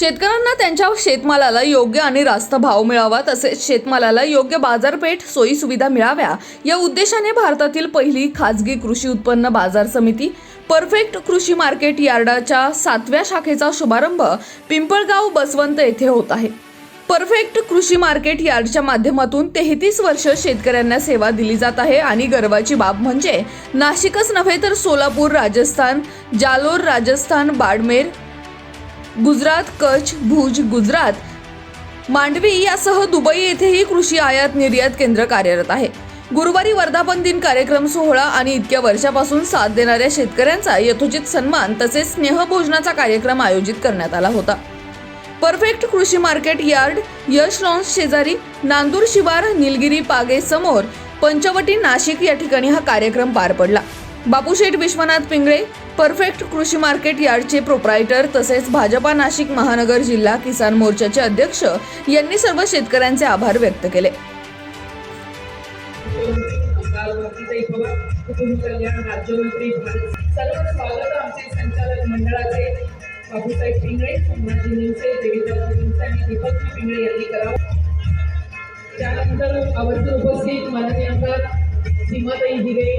शेतकऱ्यांना त्यांच्या शेतमालाला योग्य आणि रास्त भाव मिळावा तसेच शेतमालाला योग्य बाजारपेठ सोयी सुविधा मिळाव्या या उद्देशाने भारतातील पहिली खाजगी कृषी उत्पन्न बाजार समिती परफेक्ट कृषी मार्केट यार्डाच्या सातव्या शाखेचा शुभारंभ पिंपळगाव बसवंत येथे होत आहे. परफेक्ट कृषी मार्केट यार्डच्या माध्यमातून तेहतीस वर्ष शेतकऱ्यांना सेवा दिली जात आहे आणि गर्वाची बाब म्हणजे नाशिकच नव्हे तर सोलापूर राजस्थान जालोर राजस्थान बाडमेर गुजरात कच्छ भुज गुजरात मांडवी यासह दुबई येथेही कृषी आयात निर्यात केंद्र कार्यरत आहे. गुरुवारी वर्धापन दिन कार्यक्रम सोहळा आणि इतक्या वर्षापासून साथ देणाऱ्या शेतकऱ्यांचा यथोचित सन्मान तसेच स्नेहभोजनाचा कार्यक्रम आयोजित करण्यात आला होता. परफेक्ट कृषी मार्केट यार्ड यश लॉन्स शेजारी नांदूर शिवार निलगिरी पागे समोर पंचवटी नाशिक या ठिकाणी हा कार्यक्रम पार पडला. बापूशेठ विश्वनाथ पिंगळे परफेक्ट कृषी मार्केट यार्डचे प्रोप्रायटर तसेच भाजपा नाशिक महानगर जिल्हा किसान मोर्चाचे अध्यक्ष यांनी सर्व शेतकऱ्यांचे आभार व्यक्त केले. बाबूसाहेब पिंगळे संभाजी निमसे देवीदास निमसे आणि दीपक पिंगळे यांनी करावं त्यानंतर आवर्जून उपस्थित माननीय आमदार सीमाताई हिरे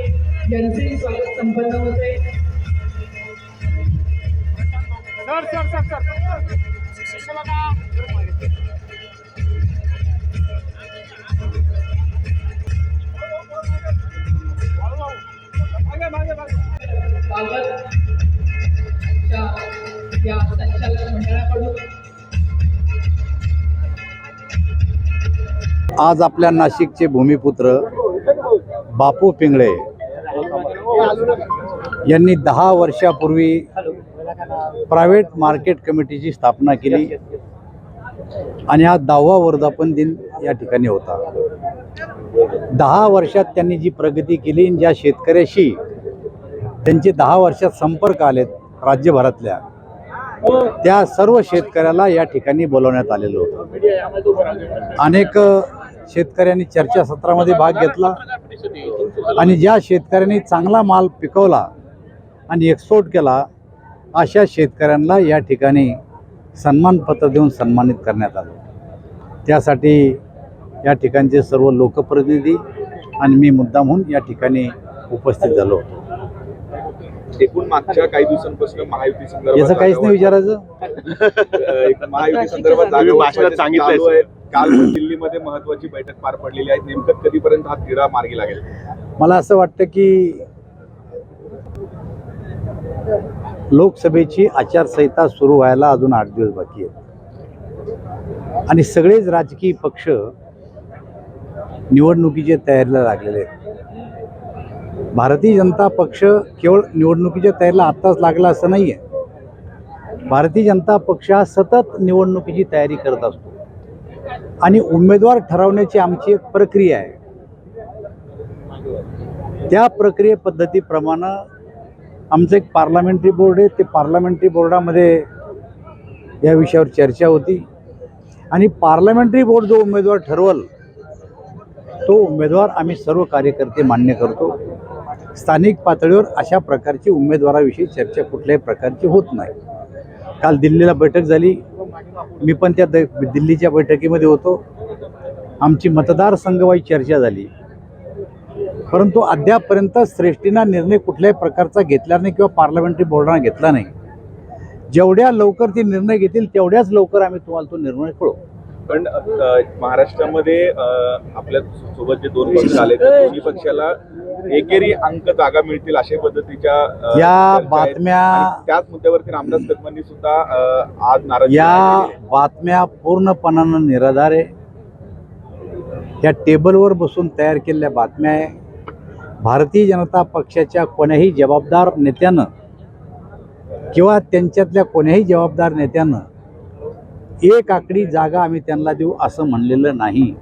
यांचे स्वागत संपन्न होते सर सर सर सर. या संचालक मंडळाकडून आज आपल्या नाशिकचे भूमिपुत्र बापू पिंगळे यांनी दहा वर्षापूर्वी प्रायव्हेट मार्केट कमिटीची स्थापना केली. आणि हा दहावा वर्धापन दिन या ठिकाणी होता. दहा वर्षात त्यांनी जी प्रगती केली ज्या शेतकऱ्याशी त्यांचे दहा वर्षात संपर्क आलेत राज्यभरातल्या त्या सर्व शेतकऱ्याला या ठिकाणी बोलवण्यात आलेलं होतं. अनेक शेतकऱ्यांनी चर्चासत्रामध्ये भाग घेतला आणि ज्या शेतकऱ्यांनी चांगला माल पिकवला आणि एक्सपोर्ट केला अशा शेतकऱ्यांना या ठिकाणी सन्मानपत्र देऊन सन्मानित करण्यात आलं. त्यासाठी या ठिकाणचे सर्व लोकप्रतिनिधी आणि मी मुद्दाम म्हणून या ठिकाणी उपस्थित झालो होतो. एकूण मागच्या काही दिवसांपासून महायुती संदर्भात याचं काहीच नाही विचारायचं. महायुती संदर्भात. काल दिल्लीमध्ये महत्वाची बैठक पार पडलेली आहे. नेमकं कधीपर्यंत हा तिढा मार्गी लागेल? मला असं वाटतं की लोकसभेची आचारसंहिता सुरू व्हायला अजून आठ दिवस बाकी आहेत. आणि सगळेच राजकीय पक्ष निवडणुकीच्या तयारीला लागलेले आहेत. भारतीय जनता पक्ष केवळ निवडणुकीच्या तयारीला आत्ताच लागला असं नाही आहे भारतीय जनता पक्ष हा सतत निवडणुकीची तयारी करत असतो. आणि उमेदवार ठरवण्याची आमची एक प्रक्रिया आहे. त्या प्रक्रिये पद्धतीप्रमाणे आमचं एक पार्लमेंटरी बोर्ड आहे. ते पार्लमेंटरी बोर्डामध्ये या विषयावर चर्चा होती. आणि पार्लमेंटरी बोर्ड जो उमेदवार ठरवल तो उमेदवार आम्ही सर्व कार्यकर्ते मान्य करतो. स्थानिक पातळीवर अशा प्रकारची उमेदवाराविषयी चर्चा कुठल्याही प्रकारची होत नाही. काल दिल्लीला बैठक झाली. मी पण त्या द दिल्लीच्या बैठकीमध्ये होतो. आमची मतदारसंघवाई चर्चा झाली. परंतु अद्यापपर्यंत श्रेष्ठींना निर्णय कुठल्याही प्रकारचा घेतला नाही किंवा पार्लमेंटरी बोर्डाने घेतला नाही जेवढ्या लवकर ते निर्णय घेतील तेवढ्याच लवकर आम्ही तुम्हाला तो निर्णय कळू पण महाराष्ट्रामध्ये आपल्यासोबत जे दोन पक्ष आले दोन्ही पक्षाला एकेरी अंक जागा मिळतील अशा पद्धतीच्या या. बातम्या त्याच मुद्द्यावरती रामदास कदमांनी सुद्धा आज नाराजी या. बातम्या पूर्णपणानं निराधार आहे या टेबलवर बसून तयार केलेल्या बातम्या आहे भारतीय जनता पक्षाच्या कोण्याही जबाबदार नेत्यानं किंवा त्यांच्यातल्या कोण्याही जबाबदार नेत्यानं एक आकडी जागा आम्ही त्यांना देऊ असं म्हणलेलं नाही.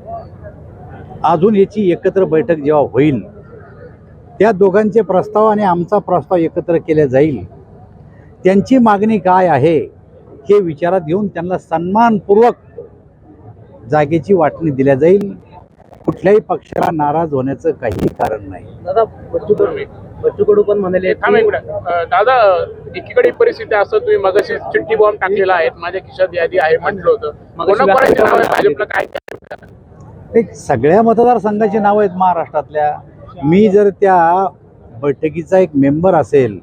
अजून याची एकत्र बैठक जेव्हा होईल त्या दोघांचे प्रस्ताव आणि आमचा प्रस्ताव एकत्र केला जाईल. त्यांची मागणी काय आहे हे विचारात घेऊन त्यांना सन्मानपूर्वक जागेची वाटणी दिल्या जाईल. कुठल्याही पक्षाला नाराज होण्याचं काही कारण नाही. दादा बच्चू कडू बच्चू कडू पण म्हणाले दादा एकीकडे परिस्थिती असं तुम्ही मगाशी चिठ्ठी बॉम्ब टाकलेला आहे. माझ्या खिशात यादी आहे म्हटलं होतं. भाजपला काय ते सगळ्या मतदारसंघाची नावं आहेत महाराष्ट्रातल्या. मी जर त्या बैठकीचा एक मेंबर असेल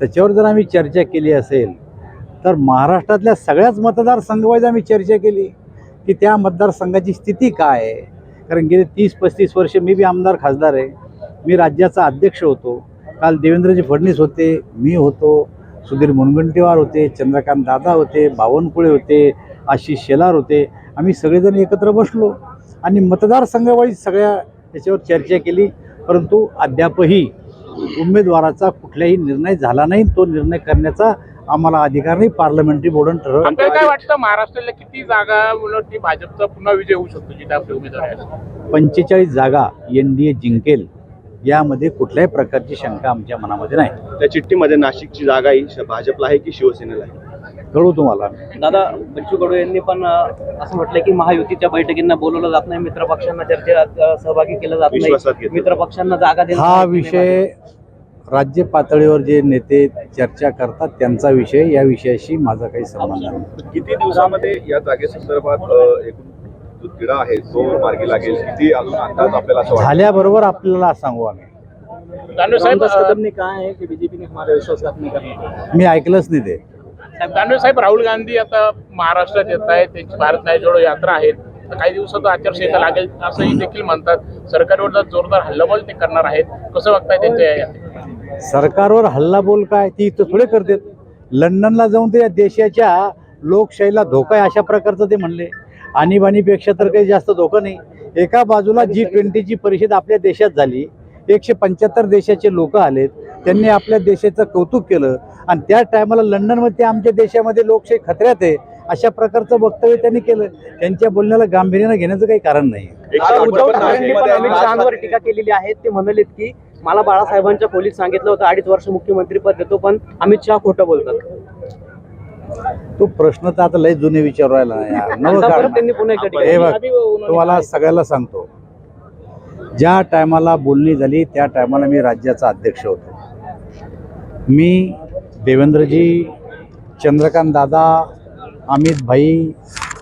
त्याच्यावर जर आम्ही चर्चा केली असेल तर महाराष्ट्रातल्या सगळ्याच मतदारसंघवाईज आम्ही चर्चा केली की त्या मतदारसंघाची स्थिती काय आहे? कारण गेले तीस पस्तीस वर्ष मी बी आमदार खासदार आहे. मी राज्याचा अध्यक्ष होतो. काल देवेंद्रजी फडणवीस होते मी होतो. सुधीर मुनगंटीवार होते चंद्रकांत दादा होते बावनकुळे होते आशिष शेलार होते. आम्ही सगळेजण एकत्र बसलो आणि मतदारसंघावाईज सगळ्या याच्यावर चर्चा केली. परंतु अद्यापही उमेदवाराचा कुठलाही निर्णय झाला नाही. तो निर्णय करण्याचा आम्हाला अधिकार नाही पार्लमेंटरी बोर्डन ठरव आपल्याला काय वाटतं महाराष्ट्राला किती जागा उलट ती भाजपचा पुन्हा विजय होऊ शकतो जिथे आपले उमेदवार आहेत? पंचेचाळीस जागा एन डी ए जिंकेल यामध्ये कुठल्याही प्रकारची शंका आमच्या मनामध्ये नाही. त्या चिठ्ठीमध्ये नाशिकची जागा ही श- भाजपला आहे की शिवसेनेला आहे? कळू तुम्हाला. दादा बच्चू कडू यांनी पण अं, असं म्हटलंय की महायुतीच्या बैठकींना बोलवलं जात नाही मित्र पक्षांना चर्चेत अं, सहभागी केलं जात विश्वासात नाही घेतलं. मित्र पक्षांना जागा देणं हा विषय राज्य पातळीवर जे नेते चर्चा करतात त्यांचा विषय या विषयाशी माझा काही संबंध नाही. किती दिवसामध्ये या जागेसंदर्भात एकूण जो तिढा आहे तो मार्गी लागेल? किती अजून अंदाज आपल्याला झाल्याबरोबर आपल्याला सांगू आम्ही. दानवे साहेब रामदास अं, कदम ने कहा है कि बीजेपी ने हमारा विश्वासघात नहीं करना मी ऐकलंच नाही ते. दानवे साहेब राहुल गांधी आता महाराष्ट्रात येत आहेत त्यांची भारत नाही जोडो यात्रा आहेत तर काही दिवसात आचारसंहिता लागेल असंही देखील म्हणतात. सरकारवर जर जोरदार हल्लाबोल ते करणार आहेत. कसं बघताय त्यांच्या? सरकारवर हल्ला बोल काय? ती इथं थोडे करतात लंडनला जाऊन ते या देशाच्या लोकशाहीला धोका आहे अशा प्रकारचं ते म्हणले. आणीबाणीपेक्षा तर काही जास्त धोका नाही. एका बाजूला जी ट्वेंटीची परिषद आपल्या देशात झाली. एकशे पंच्याहत्तर देशाचे लोक आलेत. त्यांनी आपल्या देशाचं कौतुक केलं. आणि त्या टायमाला लंडनमध्ये आमच्या देशामध्ये लोकशाही खतऱ्यात आहे अशा प्रकारचं वक्तव्य त्यांनी केलं. त्यांच्या बोलण्याला गांभीर्यानं घेण्याचं काही कारण नाही. टीका केलेली आहे. ते म्हणालेत की मला बाळासाहेबांच्या खोलीत सांगितलं होतं अडीच वर्ष मुख्यमंत्री पद देतो पण अमित शहा खोटं बोलतात. तो प्रश्न तर आता लय जुने विचारू राहिला. त्यांनी तुम्हाला सगळ्याला सांगतो. ज्या टायमाला बोलणी झाली त्या टायमाला मी राज्याचा अध्यक्ष होतो. मी देवेंद्रजी चंद्रकांत दादा अमित भाई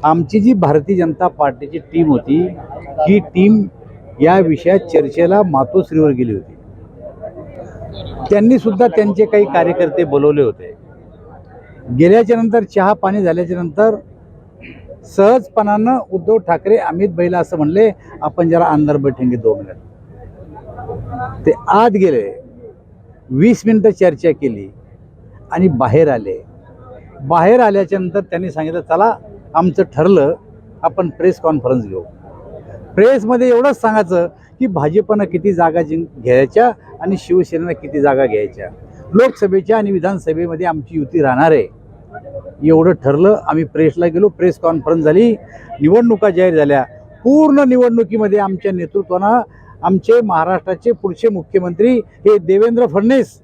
आमची जी भारतीय जनता पार्टीची टीम होती ही टीम या विषयात चर्चेला मातोश्रीवर गेली होती. त्यांनी सुद्धा त्यांचे काही कार्यकर्ते बोलवले होते. गेल्याच्यानंतर चहा पाणी झाल्याच्यानंतर सहजपणानं उद्धव ठाकरे अमित भाईला असं म्हणले आपण जरा अंदर बैठेंगे दोन मिनिट. ते आत गेले. वीस मिनटं चर्चा केली आणि बाहेर आले. बाहेर आल्याच्यानंतर त्यांनी सांगितलं चला आमचं ठरलं आपण प्रेस कॉन्फरन्स घेऊ. प्रेसमध्ये एवढंच सांगायचं की भाजपनं किती जागा जिंक घ्यायच्या आणि शिवसेनेनं किती जागा घ्यायच्या. लोकसभेच्या आणि विधानसभेमध्ये आमची युती राहणार आहे. एवढं ठरलं आम्ही प्रेसला गेलो प्रेस कॉन्फरन्स झाली निवडणुका जाहीर झाल्या. पूर्ण निवडणुकीमध्ये आमच्या नेतृत्वानं आमचे महाराष्ट्राचे पुढचे मुख्यमंत्री हे देवेंद्र फडणवीस